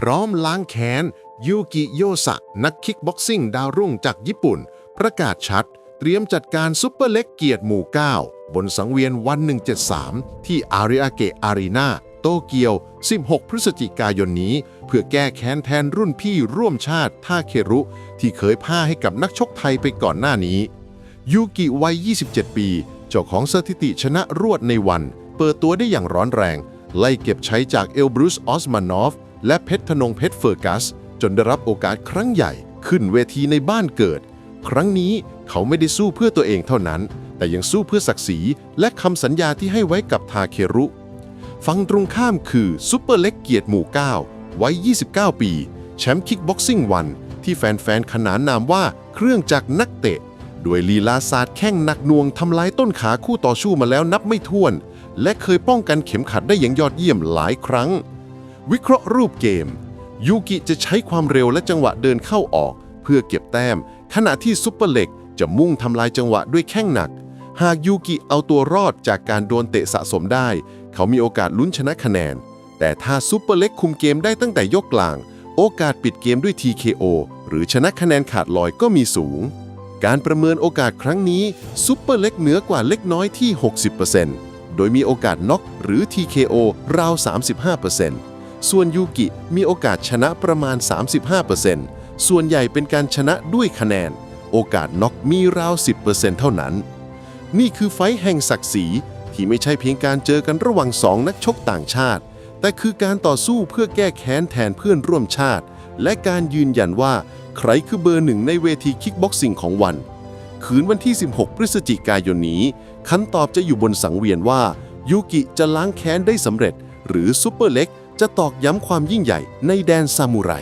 พร้อมล้างแค้น ยูกิโยสะ นักคิกบ็อกซิ่งดาวรุ่งจากญี่ปุ่น ประกาศชัด เตรียมจัดการซุปเปอร์เล็กเกียรติหมู่ 9 บนสังเวียนวัน 173 ที่อาริอาเกะอารีนาโตเกียว 16 พฤศจิกายนนี้ เพื่อแก้แค้นแทนรุ่นพี่ร่วมชาติท่าเครุ ที่เคยพ่าให้กับนักชกไทยไปก่อนหน้านี้ ยูกิวัย 27 ปี เจ้าของสถิติชนะรวดในวัน เปิดตัวได้อย่างร้อนแรง ไล่เก็บใช้จากเอลบรูซออสมานอฟ และเพชรธนงเพชรเฟอร์กัส จนได้รับโอกาสครั้งใหญ่ขึ้นเวทีในบ้านเกิด ครั้งนี้เขาไม่ได้สู้เพื่อตัวเองเท่านั้น แต่ยังสู้เพื่อศักดิ์ศรีและคำสัญญาที่ให้ไว้กับทาเครุฝั่งตรงข้ามคือซุปเปอร์เล็กเกียรติหมู่9วัย29 ปี แชมป์คิกบ็อกซิ่งวันที่แฟนๆ ขนานนามว่าเครื่องจักรนักเตะ ด้วยลีลาศาสตร์แข้งหนักน่วงทำลายต้นขาคู่ต่อสู้มาแล้วนับไม่ถ้วน และเคยป้องกันเข็มขัดได้อย่างยอดเยี่ยมหลายครั้ง วิเคราะห์รูปเกม ยูกิจะใช้ความเร็วและจังหวะเดินเข้าออก เพื่อเก็บแต้ม ขณะที่ซุปเปอร์เล็กจะมุ่งทำลายจังหวะด้วยแข้งหนัก หากยูกิเอาตัวรอดจากการโดนเตะสะสมได้ เขามีโอกาสลุ้นชนะคะแนน แต่ถ้าซุปเปอร์เล็กคุมเกมได้ตั้งแต่ยกกลาง โอกาสปิดเกมด้วย TKO หรือชนะคะแนนขาดลอยก็มีสูง การประเมินโอกาสครั้งนี้ซุปเปอร์เล็กเหนือกว่าเล็กน้อยที่ 60%โดยมีโอกาสน็อกหรือ TKO ราว 35% ส่วนยูกิมีโอกาสชนะประมาณ 35%ส่วนใหญ่เป็นการชนะด้วยคะแนน โอกาสน็อกมีราว 10%เท่านั้น นี่คือไฟแห่งศักดิ์ศรีที่ไม่ใช่เพียงการเจอกันระหว่างสองนักชกต่างชาติ แต่คือการต่อสู้เพื่อแก้แค้นแทนเพื่อนร่วมชาติ และการยืนยันว่าใครคือเบอร์หนึ่งในเวทีคิกบ็อกซิ่งของวัน คืนวันที่ 16 พฤศจิกายนนี้คำตอบจะอยู่บนสังเวียนว่ายูกิจะล้างแค้นได้สำเร็จ หรือซูเปอร์เล็ก จะตอกย้ำความยิ่งใหญ่ในแดนซามูไร